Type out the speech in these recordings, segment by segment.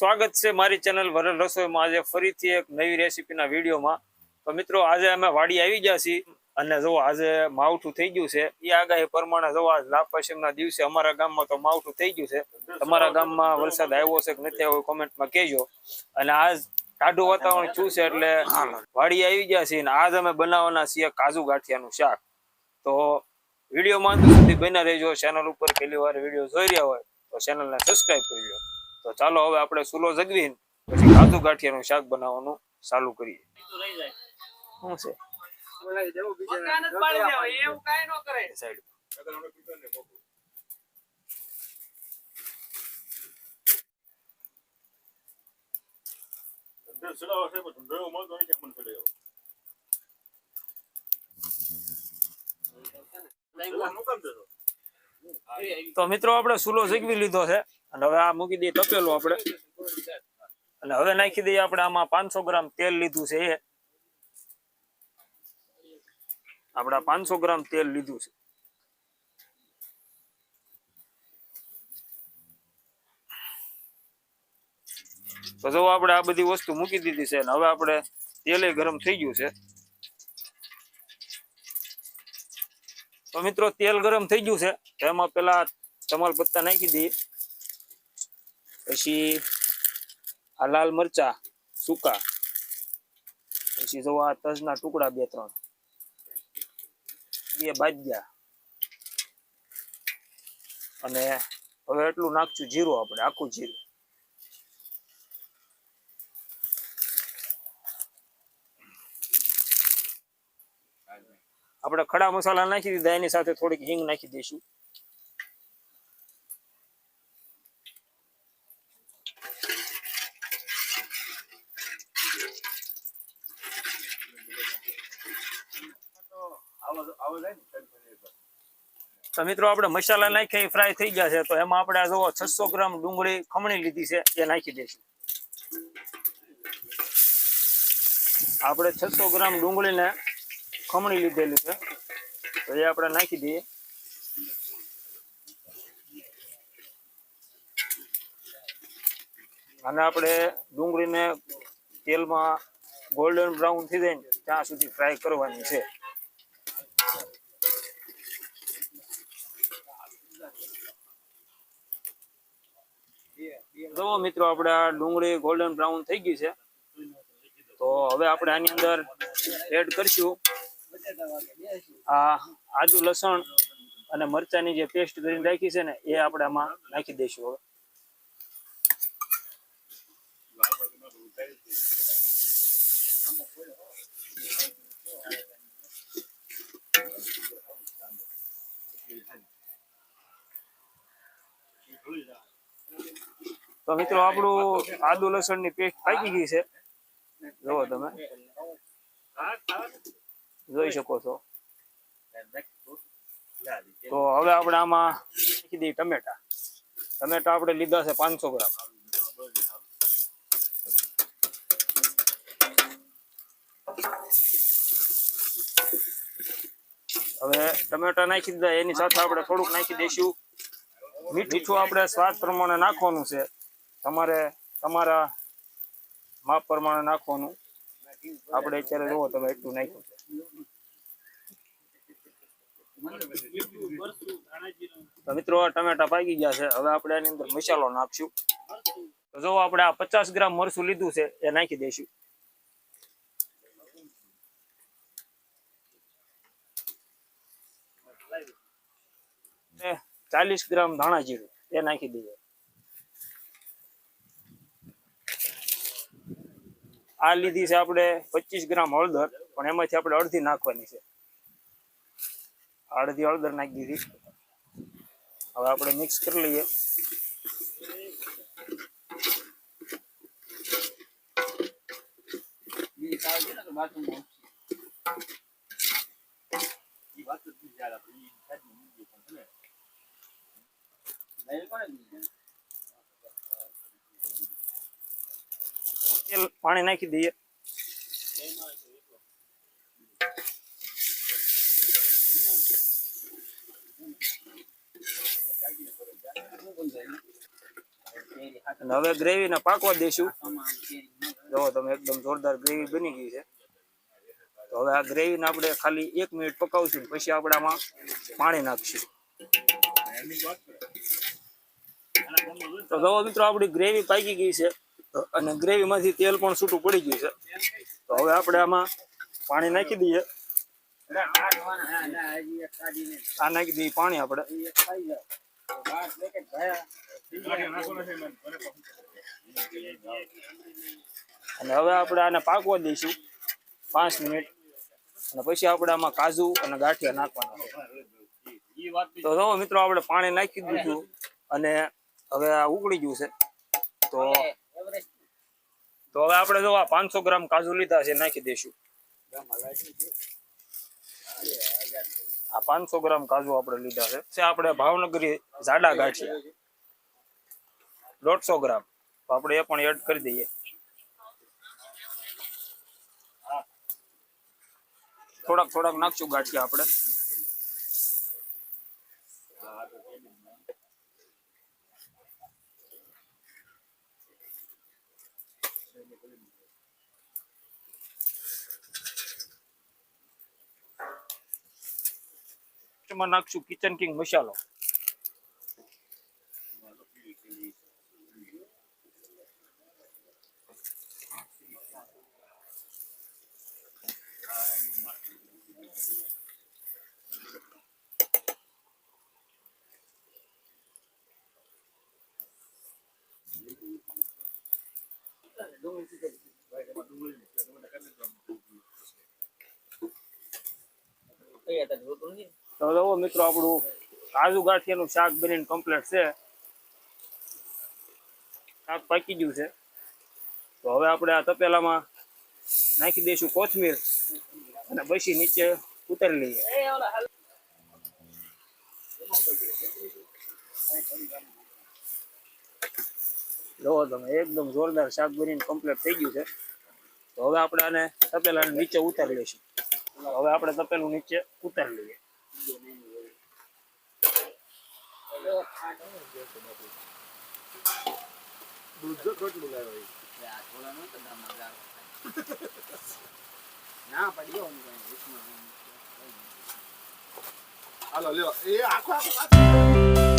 સ્વાગત છે મારી ચેનલ વરલ રસોઈમાં. આજે ફરીથી એક નવી રેસીપીના વિડીયોમાં. તો મિત્રો આજે અમે વાડી આવી ગયા છીએ અને જો આજે માવઠું થઈ ગયું છે એ આગાહી પ્રમાણે જો આજ લાભ દિવસે અમારા ગામમાં તો માવઠું થઈ ગયું છે. તમારા ગામમાં વરસાદ આવ્યો છે કે નથી આવ્યો કોમેન્ટમાં કહેજો. અને આજ ટાઢું વાતાવરણ થયું છે એટલે વાડી આવી ગયા છીએ અને આજ અમે બનાવવાના છીએ કાજુ ગાંઠિયાનું શાક. તો વિડીયોમાં અંત સુધી બન્યા રહેજો. ચેનલ ઉપર પહેલી વાર વીડિયો જોઈ રહ્યા હોય તો ચેનલને સબસ્ક્રાઇબ કરી લો. તો ચાલો હવે આપણે સુલો જગવીને પછી કાજુ ગાંઠિયાનું શાક બનાવવાનું ચાલુ કરીએ. શું છે? તો મિત્રો, આપણે સુલો શીખવી લીધો છે. અને હવે આ મૂકી દઈએ તપેલું આપણે. અને હવે નાખી દઈએ આપણે આમાં પાંચસો ગ્રામ તેલ લીધું છે એ. આપણે પાંચસો ગ્રામ તેલ લીધું છે. તો જો આપણે આ બધી વસ્તુ મૂકી દીધી છે અને હવે આપણે તેલે ગરમ થઈ ગયું છે. તો મિત્રો, તેલ ગરમ થઈ ગયું છે. એમાં પેલા તમાલ પત્તા નાખી દઈએ. પછી આ લાલ મરચા સૂકા. પછી જો આ તજના ટુકડા બે ત્રણ. બે બાજ્યા અને હવે એટલું નાખશું જીરું આપણે, આખું જીરું. આપણે ખડા મસાલા નાખી દીધા, એની સાથે થોડીક હિંગ નાખી દઈશું. તો મિત્રો આપણે મસાલા નાખ્યા ફ્રાય થઈ ગયા છે. તો એમાં આપણે જુઓ છસો ગ્રામ ડુંગળી ખમણી લીધી છે. એ નાખી દઈશું. આપણે છસો ગ્રામ ડુંગળીને ખમણી લીધેલી છે. તો એ આપણે નાખી દઈએ. અને આપણે ડુંગળીને તેલમાં ગોલ્ડન બ્રાઉન થઈ જાય ત્યાં સુધી ફ્રાય કરવાની છે. જો મિત્રો આપણે આ ડુંગળી ગોલ્ડન બ્રાઉન થઈ ગઈ છે. તો હવે આપણે આની અંદર એડ કરશું. આ આદુ લસણ અને મરચાની જે પેસ્ટ કરીને રાખી છે ને, એ આપણે આમાં નાખી દઈશું હવે. તો મિત્રો આપણું આદુ લસણની પેસ્ટ પાકી ગઈ છે. જોવો તમે. જોઈ શકો છો. તો હવે આપણે આમાં દઈએ ટમેટા. ટમેટા આપણે લીધા છે પાંચસો ગ્રામ. હવે ટમેટા નાખી દીધા, એની સાથે આપણે થોડુંક નાખી દઈશું. મીઠું આપણે સ્વાદ પ્રમાણે નાખવાનું છે. તમારે તમારા માપ પ્રમાણે નાખવાનું. આપણે અત્યારે જુઓ તમે એટલું નાખ્યું છે. મિત્રો ટમેટા પાકી ગયા છે. હવે આપણે એની અંદર મસાલો નાખશું. તો જો આપણે આ પચાસ ગ્રામ મરસું લીધું છે, એ નાખી દઈશું. ચાલીસ ગ્રામ ધાણા જીરું, એ નાખી દઈએ. આ લીધી છે આપણે પચીસ ગ્રામ હળદર, પણ એમાંથી આપણે અડધી નાખવાની છે. અડધી હળદર નાખી દીધી. હવે આપણે મિક્સ કરી લઈએ. વાત જ નહીં યાર આપણે ઈ સાઈડમાં મૂકી દઈએ પણ ભલે. નહીં કોને દીધી? તેલ પાણી નાખી દઈએ અને હવે ગ્રેવીને પાકવા દઈશું જો તમે એકદમ જોરદાર ગ્રેવી બની ગઈ છે. તો હવે આ ગ્રેવીને આપણે ખાલી એક મિનિટ પકાવશું પછી આપણે આમાં પાણી નાખશું. એમની વાત કરે. આના ગામમાં જોયું તો જો મિત્રો, આપણી ગ્રેવી પાકી ગઈ છે. અને ગ્રેવીમાંથી તેલ પણ છૂટું પડી ગયું છે. તો હવે આપણે આમાં પાણી નાખી દઈએ. આ નાખી દઈએ પાણી આપણે. અને હવે આપણે આને પાકવા દઈશું. પાંચ મિનિટ. અને પછી આપણે આમાં કાજુ અને ગાંઠિયા નાખવાના. તો જો મિત્રો, આપણે પાણી નાખી દીધું. અને હવે આ ઉકળી ગયું છે. તો તો હવે આપણે જો આ પાંચસો ગ્રામ કાજુ લીધા છે, નાખી દઈશું. આ પાંચસો ગ્રામ કાજુ આપણે લીધા છે. આપણે ભાવનગરી જાડા ગાંઠિયા. દોઢસો ગ્રામ. આપણે એ પણ એડ કરી દઈએ. થોડાક થોડાક નાખશું ગાંઠિયા આપણે. એમાં નાખશું કિચન કિંગ મસાલો તો જુઓ મિત્રો આપણું કાજુ ગાંઠિયાનું શાક બનીને કમ્પ્લીટ છે. શાક પાકી ગયું છે. તો હવે આપણે આ તપેલામાં નાખી દઈશું કોથમીર અને પછી નીચે ઉતારી લઈએ. જોવો તમે, એકદમ જોરદાર શાક બનીને કમ્પ્લીટ થઈ ગયું છે. તો હવે આપણે આને તપેલાને નીચે ઉતારી લઈશું. હવે આપણે તપેલું નીચે ઉતારી લઈએ. ના પડી. હાલો લ્યો એ આખો આખો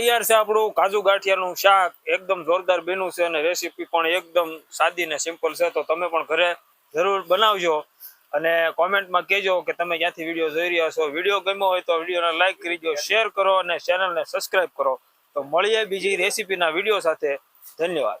તૈયાર છે આપણું કાજુ ગાંઠિયાનું શાક. એકદમ જોરદાર બેનું છે અને રેસીપી પણ એકદમ સાદી ને સિમ્પલ છે. તો તમે પણ ઘરે જરૂર બનાવજો. અને કોમેન્ટમાં કહેજો કે તમે ક્યાંથી વીડિયો જોઈ રહ્યા છો. વીડિયો ગમ્યો હોય તો વિડીયોને લાઇક કરીજો શેર કરો અને ચેનલને સબસ્ક્રાઈબ કરો. તો મળીએ બીજી રેસીપીના વીડિયો સાથે. ધન્યવાદ.